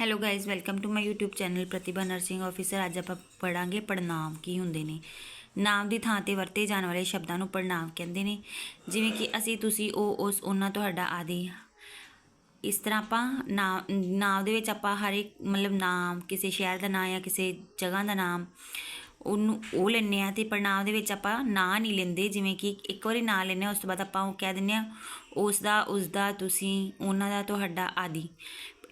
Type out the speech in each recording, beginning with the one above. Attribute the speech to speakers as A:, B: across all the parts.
A: Hello guys welcome to my YouTube channel Pratibha nursing officer ਅੱਜ ਆਪਾਂ ਪੜਾਂਗੇ ਪੜਨਾਮ ਕੀ ਹੁੰਦੇ ਨੇ। ਨਾਮ ਦੀ ਥਾਂ ਤੇ ਵਰਤੇ ਜਾਣ ਵਾਲੇ ਸ਼ਬਦਾਂ ਨੂੰ ਪੜਨਾਮ ਕਹਿੰਦੇ ਨੇ। ਜਿਵੇਂ ਕਿ ਅਸੀਂ, ਤੁਸੀਂ, ਉਹ, ਉਸ, ਉਹਨਾਂ, ਤੁਹਾਡਾ ਆਦਿ। ਇਸ ਤਰ੍ਹਾਂ ਆਪਾਂ ਨਾਮ ਨਾਮ ਦੇ ਵਿੱਚ ਆਪਾਂ ਹਰ ਇੱਕ, ਮਤਲਬ ਨਾਮ ਕਿਸੇ ਸ਼ਹਿਰ ਦਾ ਨਾਮ ਜਾਂ ਕਿਸੇ ਜਗ੍ਹਾ ਦਾ ਨਾਮ ਉਹਨੂੰ ਉਹ ਲੈਂਦੇ ਆ ਤੇ ਪੜਨਾਮ ਦੇ ਵਿੱਚ ਆਪਾਂ ਨਾਂ ਨਹੀਂ ਲੈਂਦੇ, ਜਿਵੇਂ ਕਿ ਇੱਕ ਵਾਰੀ ਨਾਂ ਲੈਂਦੇ ਹਾਂ, ਉਸ ਤੋਂ ਬਾਅਦ ਆਪਾਂ ਉਹ ਕਹਿ ਦਿੰਦੇ ਆ ਉਸ ਦਾ ਉਸ ਦਾ, ਤੁਸੀਂ, ਉਹਨਾਂ ਦਾ, ਤੁਹਾਡਾ ਆਦਿ।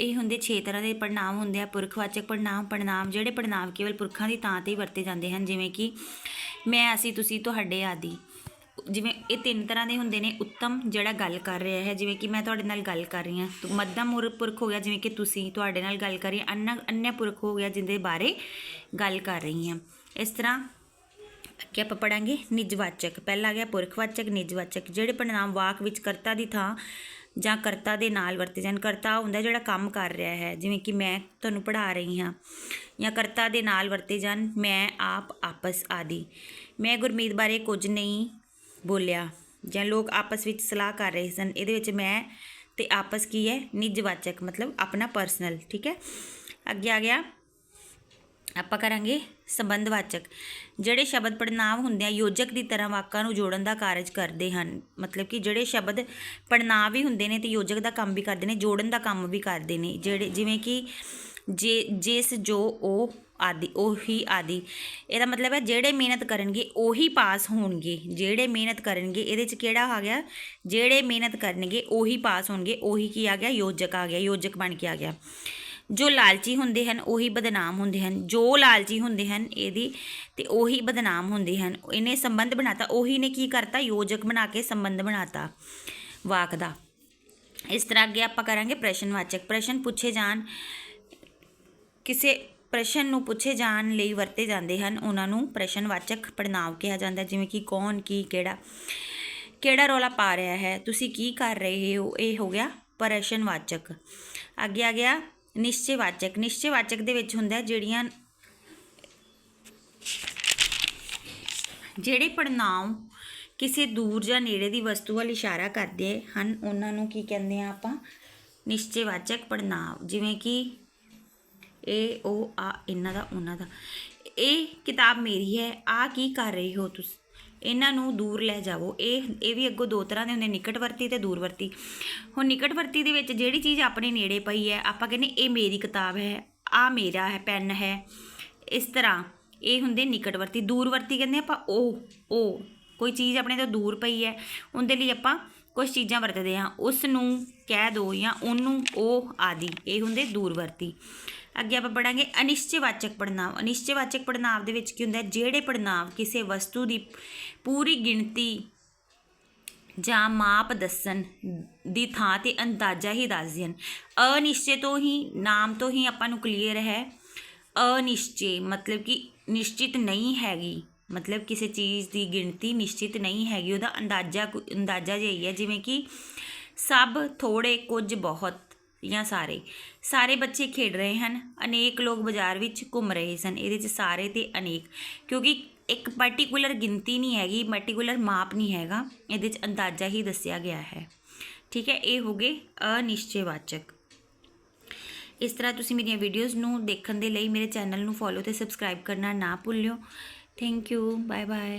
A: ਇਹ ਹੁੰਦੇ 6 ਤਰ੍ਹਾਂ ਦੇ ਪੜਨਾਮ ਹੁੰਦੇ ਆ, ਪੁਰਖਵਾਚਕ ਪੜਨਾਮ ਪੜਨਾਮ ਜਿਹੜੇ ਪੜਨਾਮ ਕੇਵਲ ਪੁਰਖਾਂ ਦੀ ਥਾਂ ਤੇ ਹੀ ਵਰਤੇ ਜਾਂਦੇ ਹਨ, ਜਿਵੇਂ ਕਿ ਮੈਂ, ਅਸੀਂ, ਤੁਸੀਂ, ਤੁਹਾਡੇ ਆਦਿ। ਜਿਵੇਂ ਇਹ ਤਿੰਨ ਤਰ੍ਹਾਂ ਦੇ ਹੁੰਦੇ ਨੇ, ਉੱਤਮ ਜਿਹੜਾ ਗੱਲ ਕਰ ਰਿਹਾ ਹੈ, ਜਿਵੇਂ ਕਿ ਮੈਂ ਤੁਹਾਡੇ ਨਾਲ ਗੱਲ ਕਰ ਰਹੀ ਹਾਂ ਮੱਧਮ ਮੁਰ- ਪੁਰਖ ਹੋ ਗਿਆ, ਜਿਵੇਂ ਕਿ ਤੁਸੀਂ ਤੁਹਾਡੇ ਨਾਲ ਗੱਲ ਕਰ ਰਹੀ ਹਾਂ, ਅੰਨ, ਅੰਨਯ ਪੁਰਖ ਹੋ ਗਿਆ, ਜਿੰਦੇ ਬਾਰੇ ਗੱਲ ਕਰ ਰਹੀ ਹਾਂ। ਇਸ ਤਰ੍ਹਾਂ ਅੱਗੇ ਆਪਾਂ ਪੜਾਂਗੇ ਨਿਜਵਾਚਕ। ਪਹਿਲਾ ਆ ਗਿਆ ਪੁਰਖਵਾਚਕ, ਨਿਜਵਾਚਕ, ਜਿਹੜੇ ਪੜਨਾਮ ਵਾਕ ਵਿੱਚ ਕਰਤਾ ਦੀ ਥਾਂ ਜਾਂ ਕਰਤਾ ਦੇ ਨਾਲ ਵਰਤੇ ਜਾਣ। ਕਰਤਾ ਹੁੰਦਾ ਜਿਹੜਾ ਕੰਮ ਕਰ ਰਿਹਾ ਹੈ, ਜਿਵੇਂ ਕਿ ਮੈਂ ਤੁਹਾਨੂੰ ਪੜ੍ਹਾ ਰਹੀ ਹਾਂ। ਜਾਂ ਕਰਤਾ ਦੇ ਨਾਲ ਵਰਤੇ ਜਾਣ, ਮੈਂ, ਆਪ, ਆਪਸ ਆਦਿ। ਮੈਂ ਗੁਰਮੀਤ ਬਾਰੇ ਕੁਝ ਨਹੀਂ ਬੋਲਿਆ। ਜਾਂ ਲੋਕ ਆਪਸ ਵਿੱਚ ਸਲਾਹ ਕਰ ਰਹੇ ਸਨ, ਇਹਦੇ ਵਿੱਚ ਮੈਂ ਤੇ ਆਪਸ ਕੀ ਹੈ? ਨਿਜਵਾਚਕ, ਮਤਲਬ ਆਪਣਾ ਪਰਸਨਲ ਠੀਕ ਹੈ? ਅੱਗੇ ਆ ਗਿਆ। ਆਪਾਂ ਕਰਾਂਗੇ ਸੰਬੰਧਵਾਚਕ, ਜਿਹੜੇ ਸ਼ਬਦ ਪੜਨਾਵ ਹੁੰਦੇ ਆ, ਯੋਜਕ ਦੀ ਤਰ੍ਹਾਂ ਵਾਕਾਂ ਨੂੰ ਜੋੜਨ ਦਾ ਕਾਰਜ ਕਰਦੇ ਹਨ। ਮਤਲਬ ਕਿ ਜਿਹੜੇ ਸ਼ਬਦ ਪੜਨਾਵ ਵੀ ਹੁੰਦੇ ਨੇ ਤੇ ਯੋਜਕ ਦਾ ਕੰਮ ਵੀ ਕਰਦੇ ਨੇ, ਜੋੜਨ ਦਾ ਕੰਮ ਵੀ ਕਰਦੇ ਨੇ। ਜਿਹੜੇ, ਜਿਵੇਂ ਕਿ ਜੇ, ਜਿਸ, ਜੋ, ਉਹ ਆਦਿ, ਉਹੀ ਆਦਿ। ਇਹਦਾ ਮਤਲਬ ਹੈ ਜਿਹੜੇ ਮਿਹਨਤ ਕਰਨਗੇ, ਉਹੀ ਪਾਸ ਹੋਣਗੇ। ਜਿਹੜੇ ਮਿਹਨਤ ਕਰਨਗੇ, ਇਹਦੇ ਚ ਕਿਹੜਾ ਆ ਗਿਆ? ਜਿਹੜੇ ਮਿਹਨਤ ਕਰਨਗੇ, ਉਹੀ ਪਾਸ ਹੋਣਗੇ, ਉਹੀ ਕੀ ਆ ਗਿਆ? ਯੋਜਕ ਆ ਗਿਆ, ਯੋਜਕ ਬਣ ਕੇ ਆ ਗਿਆ। ਜੋ ਲਾਲਚੀ ਹੁੰਦੇ ਹਨ, ਉਹੀ ਬਦਨਾਮ ਹੁੰਦੇ ਹਨ। ਜੋ ਲਾਲਚੀ ਹੁੰਦੇ ਹਨ, ਇਹਦੀ ਤੇ ਉਹੀ ਬਦਨਾਮ ਹੁੰਦੇ ਹਨ। ਇਹਨੇ ਸੰਬੰਧ ਬਣਾਤਾ, ਉਹੀ ਨੇ ਕੀ ਕਰਤਾ? ਯੋਜਕ ਬਣਾ ਕੇ ਸੰਬੰਧ ਬਣਾਤਾ ਵਾਕ ਦਾ। ਇਸ ਤਰ੍ਹਾਂ ਅੱਗੇ ਆਪਾਂ ਕਰਾਂਗੇ ਪ੍ਰਸ਼ਨਵਾਚਕ। ਪ੍ਰਸ਼ਨ ਪੁੱਛੇ ਜਾਣ, ਕਿਸੇ ਪ੍ਰਸ਼ਨ ਨੂੰ ਪੁੱਛੇ ਜਾਣ ਲਈ ਵਰਤੇ ਜਾਂਦੇ ਹਨ। ਉਹਨਾਂ ਨੂੰ ਪ੍ਰਸ਼ਨਵਾਚਕ ਪੜਨਾਵ ਕਿਹਾ ਜਾਂਦਾ, ਜਿਵੇਂ ਕਿ ਕੌਣ, ਕੀ, ਕਿਹੜਾ। ਕਿਹੜਾ ਰੌਲਾ ਪਾ ਰਿਹਾ ਹੈ? ਤੁਸੀਂ ਕੀ ਕਰ ਰਹੇ ਹੋ? ਇਹ ਹੋ ਗਿਆ ਪ੍ਰਸ਼ਨਵਾਚਕ। ਅੱਗੇ ਆ ਗਿਆ ਨਿਸ਼ਚੈਵਾਚਕ ਨਿਸ਼ਚੈਵਾਚਕ ਦੇ ਵਿੱਚ ਹੁੰਦਾ ਜਿਹੜੀਆਂ ਜਿਹੜੇ ਪੜਨਾਮ ਕਿਸੇ ਦੂਰ ਜਾਂ ਨੇੜੇ ਦੀ ਵਸਤੂ ਵੱਲ ਇਸ਼ਾਰਾ ਕਰਦੇ ਹਨ, ਉਹਨਾਂ ਨੂੰ ਕੀ ਕਹਿੰਦੇ ਆ ਆਪਾਂ? ਨਿਸ਼ਚੈਵਾਚਕ ਪੜਨਾਮ ਜਿਵੇਂ ਕਿ ਇਹ, ਉਹ, ਆ, ਇਹਨਾਂ ਦਾ, ਉਹਨਾਂ ਦਾ। ਇਹ ਕਿਤਾਬ ਮੇਰੀ ਹੈ ਆ ਕੀ ਕਰ ਰਹੇ ਹੋ ਤੁਸੀਂ? ਇਹਨਾਂ ਨੂੰ ਦੂਰ ਲੈ ਜਾਵੋ। ਇਹ ਇਹ ਵੀ ਅੱਗੋਂ ਦੋ ਤਰ੍ਹਾਂ ਦੇ ਹੁੰਦੇ, ਨਿਕਟਵਰਤੀ ਤੇ ਦੂਰਵਰਤੀ। ਹੁਣ ਨਿਕਟਵਰਤੀ ਦੇ ਵਿੱਚ ਜਿਹੜੀ ਚੀਜ਼ ਆਪਣੇ ਨੇੜੇ ਪਈ ਹੈ, ਆਪਾਂ ਕਹਿੰਦੇ ਇਹ ਮੇਰੀ ਕਿਤਾਬ ਹੈ ਆ ਮੇਰਾ ਹੈ, ਪੈਨ ਹੈ। ਇਸ ਤਰ੍ਹਾਂ ਇਹ ਹੁੰਦੇ ਨਿਕਟਵਰਤੀ। ਦੂਰਵਰਤੀ ਕਹਿੰਦੇ ਆਪਾਂ ਉਹ ਉਹ। ਕੋਈ ਚੀਜ਼ ਆਪਣੇ ਤੋਂ ਦੂਰ ਪਈ ਹੈ, ਉਹਦੇ ਲਈ ਆਪਾਂ ਕੁਝ ਚੀਜ਼ਾਂ ਵਰਤਦੇ ਹਾਂ ਉਸ ਨੂੰ ਕਹਿ ਦੋ ਜਾਂ ਉਹਨੂੰ ਉਹ ਆਦਿ, ਇਹ ਹੁੰਦੇ ਦੂਰਵਰਤੀ ਅੱਗੇ ਆਪਾਂ ਪੜਾਂਗੇ ਅਨਿਸ਼ਚੈਵਾਚਕ ਪੜਨਾਮ ਅਨਿਸ਼ਚੈਵਾਚਕ ਪੜਨਾਵ ਦੇ ਵਿੱਚ ਕੀ ਹੁੰਦਾ ਜਿਹੜੇ ਪੜਨਾਵ ਕਿਸੇ ਵਸਤੂ ਦੀ ਪੂਰੀ ਗਿਣਤੀ ਜਾਂ ਮਾਪ ਦੱਸਣ ਦੀ ਥਾਂ ਤੇ ਅੰਦਾਜ਼ਾ ਹੀ ਦੱਸਦੇ ਹਨ ਅਨਿਸ਼ਚੈ ਤੋਂ ਹੀ, ਨਾਮ ਤੋਂ ਹੀ ਆਪਾਂ ਨੂੰ ਕਲੀਅਰ ਹੈ। ਅਨਿਸ਼ਚੈ ਮਤਲਬ ਕਿ ਨਿਸ਼ਚਿਤ ਨਹੀਂ ਹੈਗੀ। ਮਤਲਬ ਕਿਸੇ ਚੀਜ਼ ਦੀ ਗਿਣਤੀ ਨਿਸ਼ਚਿਤ ਨਹੀਂ ਹੈਗੀ, ਉਹਦਾ ਅੰਦਾਜ਼ਾ ਕੁ- ਅੰਦਾਜ਼ਾ ਜਿਹਾ ਹੀ ਹੈ, ਜਿਵੇਂ ਕਿ ਸਭ ਥੋੜੇ ਕੁਝ ਬਹੁਤ ਜਾਂ ਸਾਰੇ। ਸਾਰੇ ਬੱਚੇ ਖੇਡ ਰਹੇ ਹਨ, ਅਨੇਕ ਲੋਕ ਬਾਜ਼ਾਰ ਵਿੱਚ ਘੁੰਮ ਰਹੇ ਸਨ, ਇਹਦੇ ਚ ਸਾਰੇ ਤੇ ਅਨੇਕ। ਕਿਉਂਕਿ ਇੱਕ ਪਾਰਟਿਕੂਲਰ ਗਿਣਤੀ ਨਹੀਂ ਹੈਗੀ ਪਾਰਟਿਕੂਲਰ ਮਾਪ ਨਹੀਂ ਹੈਗਾ, ਇਹਦੇ ਚ ਅੰਦਾਜ਼ਾ ਹੀ ਦੱਸਿਆ ਗਿਆ ਹੈ। ਠੀਕ ਹੈ, ਇਹ ਹੋ ਗਏ ਅਨਿਸ਼ਚੈਵਾਚਕ। ਇਸ ਤਰ੍ਹਾਂ ਤੁਸੀਂ ਮੇਰੀਆਂ ਵੀਡੀਓਜ਼ ਨੂੰ ਦੇਖਣ ਦੇ ਲਈ ਮੇਰੇ ਚੈਨਲ ਨੂੰ ਫੋਲੋ ਤੇ ਸਬਸਕ੍ਰਾਈਬ ਕਰਨਾ ਨਾ ਭੁੱਲਿਓ। Thank you bye bye